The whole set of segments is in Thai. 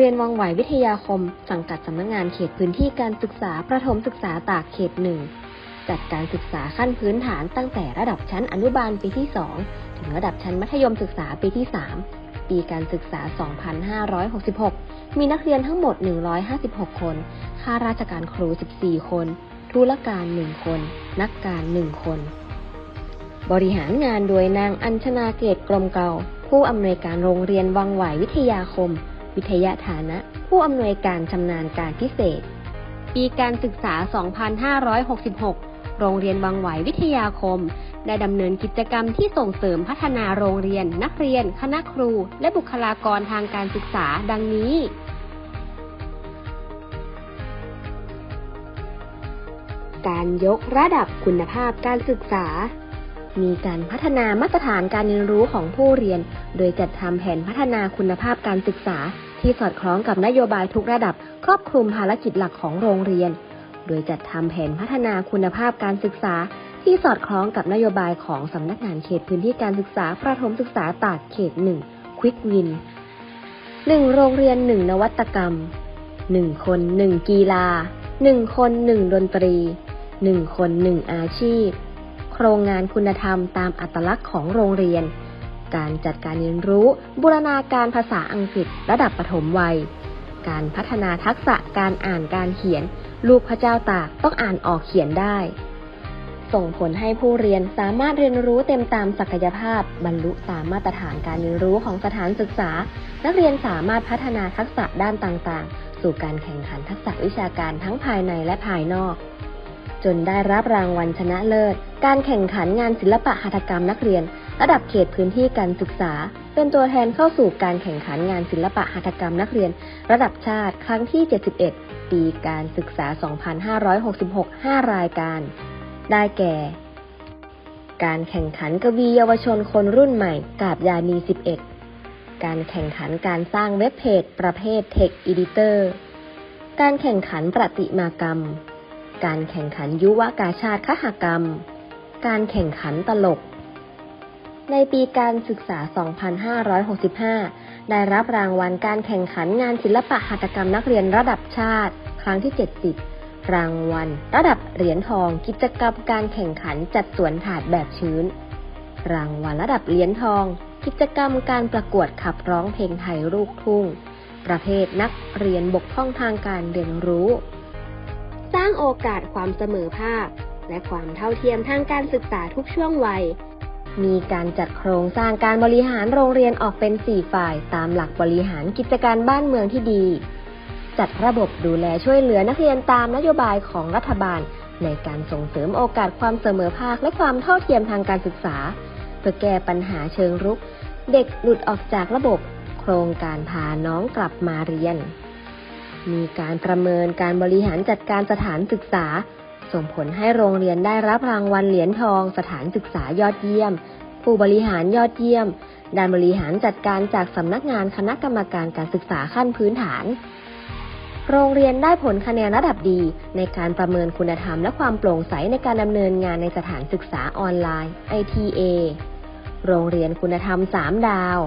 โรงเรียนวังไหววิทยาคม สังกัดสำนักงานเขตพื้นที่การศึกษาประถมศึกษาตากเขตหนึ่งจัดการศึกษาขั้นพื้นฐานตั้งแต่ระดับชั้นอนุบาลปีที่ 2 ถึงระดับชั้นมัธยมศึกษาปีที่ 3 ปีการศึกษา 2566 มีนักเรียนทั้งหมด 156 คน ข้าราชการครู 14 คน ธุรการ 1 คน นักการ 1 คน บริหารงานโดยนางอัญชนาเกตกลมเกาผู้อำนวยการโรงเรียนวังไหววิทยาคม วิทยาฐานะ ผู้อำนวยการชำนาญการพิเศษ ปีการศึกษา 2566 โรงเรียนวังไหววิทยาคม ได้ดำเนินกิจกรรมที่ส่งเสริมพัฒนาโรงเรียน นักเรียน คณะครู และบุคลากรทางการศึกษาดังนี้การยกระดับคุณภาพการศึกษา มีการพัฒนามาตรฐานการเรียนรู้ของผู้เรียน โดยจัดทำแผนพัฒนาคุณภาพการศึกษา ที่สอดคล้องกับนโยบายทุกระดับ ครอบคลุมภารกิจหลักของโรงเรียน โดยจัดทำแผนพัฒนาคุณภาพการศึกษา ที่สอดคล้องกับนโยบายของสำนักงานเขตพื้นที่การศึกษาประถมศึกษาตากเขตหนึ่งควิกวินหนึ่งโรงเรียนหนึ่งนวัตกรรมหนึ่งคนหนึ่งกีฬาหนึ่งคนหนึ่งดนตรีหนึ่งคนหนึ่งอาชีพ โครงงานคุณธรรมตามอัตลักษณ์ของโรงเรียน การจัดการเรียนรู้ บูรณาการภาษาอังกฤษระดับปฐมวัย การพัฒนาทักษะการอ่านการเขียน ลูกพระเจ้าตากต้องอ่านออกเขียนได้ ส่งผลให้ผู้เรียนสามารถเรียนรู้เต็มตามศักยภาพ บรรลุตามมาตรฐานการเรียนรู้ของสถานศึกษา นักเรียนสามารถพัฒนาทักษะด้านต่างๆ สู่การแข่งขันทักษะวิชาการทั้งภายในและภายนอก จนได้รับรางวัลชนะเลิศ การแข่งขันงานศิลปะหัตถกรรมนักเรียน ระดับเขตพื้นที่การศึกษา เป็นตัวแทนเข้าสู่การแข่งขันงานศิลปะหัตถกรรมนักเรียน ระดับชาติครั้งที่ 71 ปีการศึกษา 2566 5 รายการ ได้แก่ การแข่งขันกวีเยาวชนคนรุ่นใหม่กาบยานี 11 การแข่งขันการสร้างเว็บเพจประเภท Tech Editor การแข่งขันประติมากรรม การแข่งขันยุวกาชาติคหกรรม การแข่งขันตลก ในปีการศึกษา 2565 ได้รับรางวัลการแข่งขันงานศิลปะหัตถกรรมนักเรียนระดับชาติ ครั้งที่ 70 รางวัล ระดับเหรียญทองกิจกรรมการแข่งขันจัดสวนถาดแบบชื้น รางวัลระดับเหรียญทอง กิจกรรมการประกวดขับร้องเพลงไทยลูกทุ่ง ประเภทนักเรียนบกพร่องทางการเรียนรู้ ร้างโอกาสความเสมอภาค และความเท่าเทียมทางการศึกษาทุกช่วงวัย มีการจัดโครงสร้างการบริหารโรงเรียนออกเป็น 4 ฝ่าย ตามหลักบริหารกิจการบ้านเมืองที่ดี จัดระบบดูแลช่วยเหลือนักเรียนตามนโยบายของรัฐบาล ในการส่งเสริมโอกาสความเสมอภาคและความเท่าเทียมทางการศึกษา เพื่อแก้ปัญหาเชิงรุก เด็กหลุดออกจากระบบ โครงการพาน้องกลับมาเรียน มีการประเมินการบริหารจัดการสถานศึกษา ส่งผลให้โรงเรียนได้รับรางวัลเหรียญทองสถานศึกษายอดเยี่ยม ผู้บริหารยอดเยี่ยมด้านบริหารจัดการจากสำนักงานคณะกรรมการการศึกษาขั้นพื้นฐาน โรงเรียนได้ผลคะแนนระดับดีในการประเมินคุณธรรมและความโปร่งใสในการดำเนินงานในสถานศึกษาออนไลน์ ITA โรงเรียนคุณธรรม 3 ดาว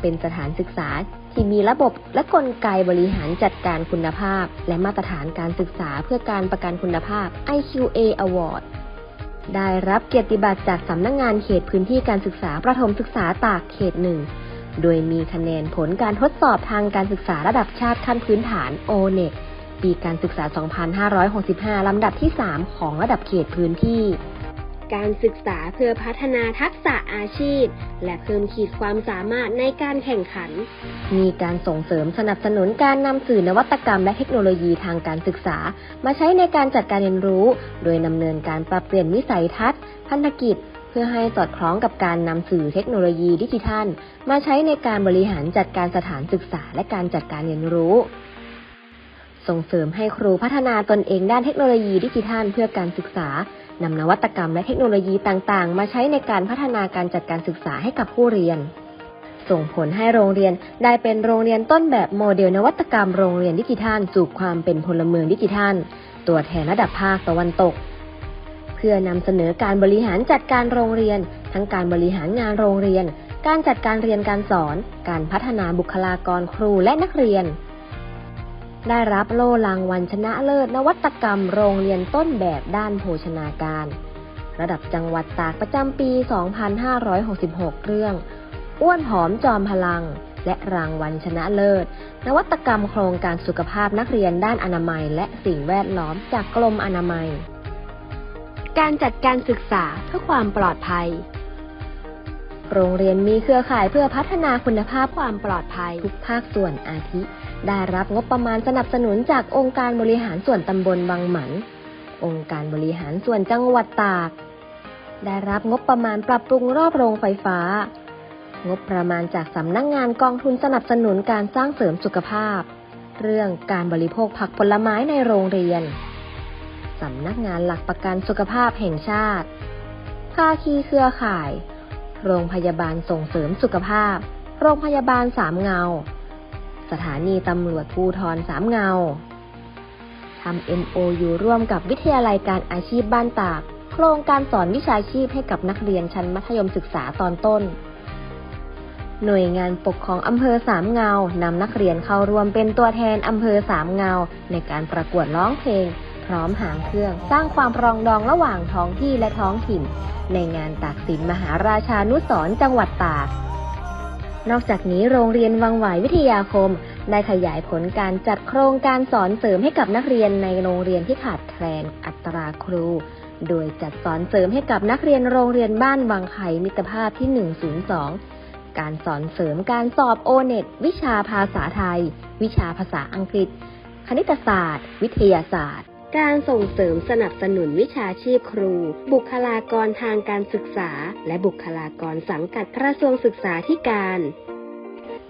เป็นสถานศึกษา ที่มีระบบและกลไกบริหารจัดการคุณภาพ และมาตรฐานการศึกษาเพื่อการประกันคุณภาพ IQA Award ได้รับเกียรติบัตรจากสำนักงงานเขตพื้นที่การศึกษาประถมศึกษาตากเขตหนึ่ง โดยมีคะแนนผลการทดสอบทางการศึกษาระดับชาติขั้นพื้นฐาน o n e t ปีการศึกษา 2565 ลำดับที่ 3 ของระดับเขตพื้นที่ การศึกษาเพื่อพัฒนาทักษะอาชีพ และเพิ่มขีดความสามารถในการแข่งขัน มีการส่งเสริมสนับสนุนการนำสื่อนวัตกรรมและเทคโนโลยีทางการศึกษา มาใช้ในการจัดการเรียนรู้ โดยดำเนินการปรับเปลี่ยนวิสัยทัศน์ พันธกิจเพื่อให้สอดคล้องกับการนำสื่อเทคโนโลยีดิจิทัล มาใช้ในการบริหารจัดการสถานศึกษาและการจัดการเรียนรู้ ส่งเสริมให้ครูพัฒนาตนเองด้านเทคโนโลยีดิจิทัลเพื่อการศึกษา นำนวัตกรรมและเทคโนโลยีต่างๆ มาใช้ในการพัฒนาการจัดการศึกษาให้กับผู้เรียน ส่งผลให้โรงเรียนได้เป็นโรงเรียนต้นแบบโมเดลนวัตกรรมโรงเรียนดิจิทัลสู่ความเป็นพลเมืองดิจิทัล ตัวแทนระดับภาคตะวันตก เพื่อนำเสนอการบริหารจัดการโรงเรียน ทั้งการบริหารงานโรงเรียน การจัดการเรียนการสอน การพัฒนาบุคลากรครูและนักเรียน ได้รับโล่รางวัลชนะเลิศนวัตกรรมโรงเรียนต้นแบบด้านโภชนาการ ระดับจังหวัดตากประจำปี 2566 เรื่อง อ้วนผอมจอมพลัง และรางวัลชนะเลิศ นวัตกรรมโครงการสุขภาพนักเรียนด้านอนามัย และสิ่งแวดล้อมจากกรมอนามัย การจัดการศึกษาเพื่อความปลอดภัย โรงเรียนมีเครือข่ายเพื่อพัฒนาคุณภาพความปลอดภัยทุกภาคส่วนอาทิ ได้รับงบประมาณสนับสนุนจากองค์การบริหารส่วนตำบลบางหมัน องค์การบริหารส่วนจังหวัดตาก ได้รับงบประมาณปรับปรุงรอบโรงไฟฟ้า งบประมาณจากสำนักงงานกองทุนสนับสนุนการสร้างเสริมสุขภาพ เรื่องการบริโภคผักผลไม้ในโรงเรียนสำนักงานหลักประกันสุขภาพแห่งชาติภาคีเครือข่าย โรงพยาบาลส่งเสริมสุขภาพ โรงพยาบาลสามเงา สถานีตำรวจภูทรสามเงาทำ MOU ร่วมกับวิทยาลัยการอาชีพบ้านตาก โครงการสอนวิชาชีพให้กับนักเรียนชั้นมัธยมศึกษาตอนต้น หน่วยงานปกครองอำเภอสามเงานำนักเรียนเข้าร่วมเป็นตัวแทนอำเภอสามเงา ในการประกวดร้องเพลง พร้อมหางเครื่องสร้างความปรองดองระหว่างท้องที่และท้องถิ่น ในงานตากสินมหาราชานุสรจังหวัดตาก นอกจากนี้โรงเรียนวังหวายวิทยาคม ได้ขยายผลการจัดโครงการสอนเสริมให้กับนักเรียนในโรงเรียนที่ขาดแคลนอัตราครู โดยจัดสอนเสริมให้กับนักเรียนโรงเรียนบ้านวังไข่มิตรภาพที่ 102การสอนเสริมการสอบโอเน็ตวิชาภาษาไทย วิชาภาษาอังกฤษ คณิตศาสตร์ วิทยาศาสตร์ การส่งเสริมสนับสนุนวิชาชีพครู บุคลากรทางการศึกษา และบุคลากรสังกัดกระทรวงศึกษาธิการ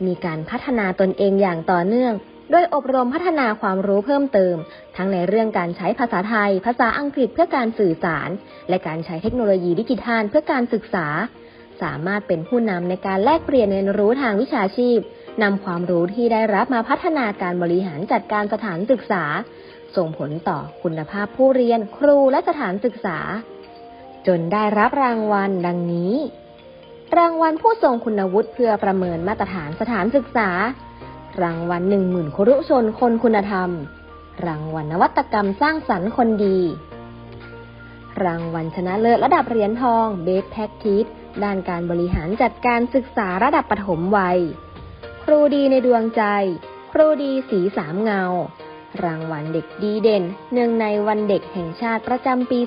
มีการพัฒนาตนเองอย่างต่อเนื่องโดยอบรมพัฒนาความรู้เพิ่มเติม ทั้งในเรื่องการใช้ภาษาไทย ภาษาอังกฤษเพื่อการสื่อสาร และการใช้เทคโนโลยีดิจิทัลเพื่อการศึกษา สามารถเป็นผู้นำในการแลกเปลี่ยนเรียนรู้ทางวิชาชีพ นำความรู้ที่ได้รับมาพัฒนาการบริหารจัดการสถานศึกษา ส่งผลต่อคุณภาพผู้เรียนครูและสถานศึกษา จนได้รับรางวัลดังนี้ รางวัลผู้ทรงคุณวุฒิเพื่อประเมินมาตรฐานสถานศึกษา รางวัลหนึ่งหมื่นครุชนคนคุณธรรม รางวัลนวัตกรรมสร้างสรรค์คนดี รางวัลชนะเลิศระดับเหรียญทอง Best Practice ด้านการบริหารจัดการศึกษาระดับปฐมวัย ครูดีในดวงใจ ครูดีสีสามเงา รางวัลเด็กดีเด่นเนื่องในวันเด็กแห่งชาติประจำปี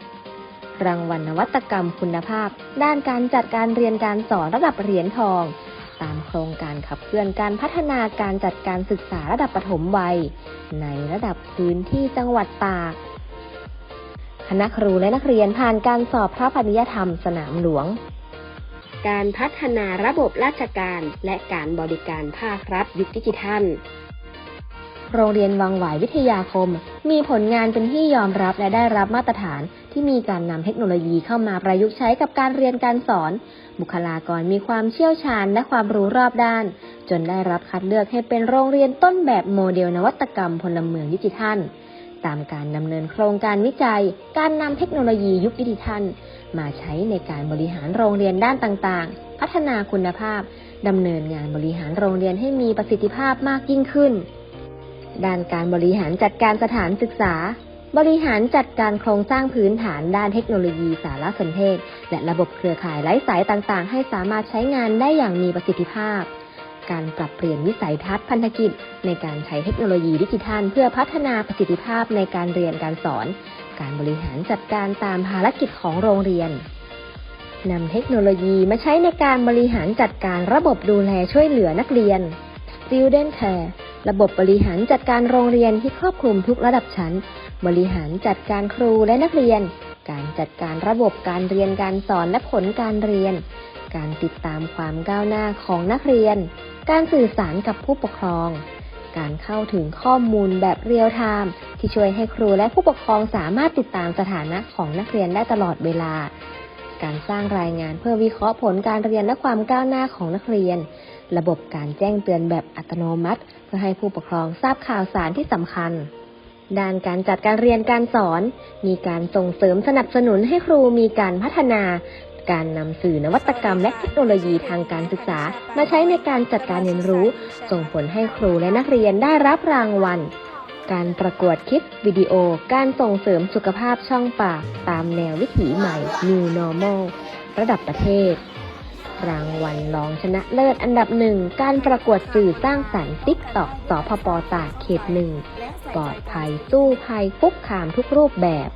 2566 รางวัลนวัตกรรมคุณภาพ ด้านการจัดการเรียนการสอนระดับเหรียญทอง ตามโครงการขับเคลื่อนการพัฒนาการจัดการศึกษาระดับปฐมวัย ในระดับพื้นที่จังหวัดตากคณะครูและนักเรียนผ่านการสอบพระปริยธรรมสนามหลวง การพัฒนาระบบราชการและการบริการภาครัฐยุคดิจิทัล โรงเรียนวังหวายวิทยาคม มีผลงานเป็นที่ยอมรับและได้รับมาตรฐานที่มีการนำเทคโนโลยีเข้ามาประยุกต์ใช้กับการเรียนการสอน บุคลากรมีความเชี่ยวชาญและความรู้รอบด้าน จนได้รับคัดเลือกให้เป็นโรงเรียนต้นแบบโมเดลนวัตกรรมพลเมืองดิจิทัล ตามการดำเนินโครงการวิจัย การนำเทคโนโลยียุคดิจิทัล มาใช้ในการบริหารโรงเรียนด้านต่างๆ พัฒนาคุณภาพดำเนินงานบริหารโรงเรียนให้มีประสิทธิภาพมากยิ่งขึ้น ด้านการบริหารจัดการสถานศึกษา บริหารจัดการโครงสร้างพื้นฐานด้านเทคโนโลยีสารสนเทศ และระบบเครือข่ายไร้สายต่างๆ ให้สามารถใช้งานได้อย่างมีประสิทธิภาพ การปรับเปลี่ยนวิสัยทัศน์พันธกิจ ในการใช้เทคโนโลยีดิจิทัล เพื่อพัฒนาประสิทธิภาพในการเรียนการสอน การบริหารจัดการตามภารกิจของโรงเรียนนำเทคโนโลยีมาใช้ในการบริหารจัดการระบบดูแลช่วยเหลือนักเรียน Student Care ระบบบริหารจัดการโรงเรียนที่ครอบคลุมทุกระดับชั้น บริหารจัดการครูและนักเรียน การจัดการระบบการเรียนการสอนและผลการเรียน การติดตามความก้าวหน้าของนักเรียน การสื่อสารกับผู้ปกครอง การเข้าถึงข้อมูลแบบเรียลไทม์ที่ช่วยให้ครูและผู้ปกครองสามารถติดตามสถานะของนักเรียนได้ตลอดเวลา การสร้างรายงานเพื่อวิเคราะห์ผลการเรียนและความก้าวหน้าของนักเรียน ระบบการแจ้งเตือนแบบอัตโนมัติ เพื่อให้ผู้ปกครองทราบข่าวสารที่สำคัญด้านการจัดการเรียนการสอน มีการส่งเสริมสนับสนุนให้ครูมีการพัฒนา การนำสื่อนวัตกรรมและเทคโนโลยีทางการศึกษา มาใช้ในการจัดการเรียนรู้ ส่งผลให้ครูและนักเรียนได้รับรางวัล การประกวดคลิปวิดีโอ การส่งเสริมสุขภาพช่องปาก ตามแนววิถีใหม่ New Normal ระดับประเทศ รางวัลรองชนะเลิศอันดับหนึ่ง การประกวดสื่อสร้างสรรค์ติ๊กตอกสพปตากเขตหนึ่งปลอดภัยสู้ภัยคุกคามทุกรูปแบบ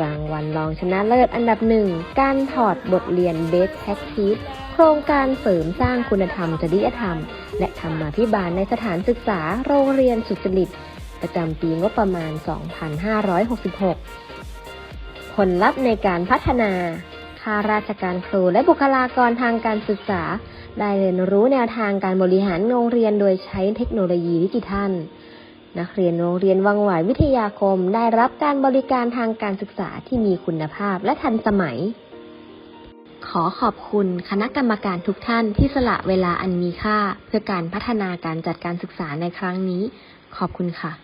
รางวัลรองชนะเลิศอันดับหนึ่ง การถอดบทเรียน Best Practice โครงการเสริมสร้างคุณธรรมจริยธรรม และธรรมาภิบาลในสถานศึกษาโรงเรียนสุจริต ประจำปีงบประมาณ 2566 ผลลัพธ์ในการพัฒนาข้าราชการครูและบุคลากรทางการศึกษา ได้เรียนรู้แนวทางการบริหารโรงเรียนโดยใช้เทคโนโลยีดิจิทัล นักเรียนโรงเรียนวังหวายวิทยาคมได้รับการบริการทางการศึกษาที่มีคุณภาพและทันสมัย ขอขอบคุณคณะกรรมการทุกท่านที่สละเวลาอันมีค่า เพื่อการพัฒนาการจัดการศึกษาในครั้งนี้ ขอบคุณค่ะ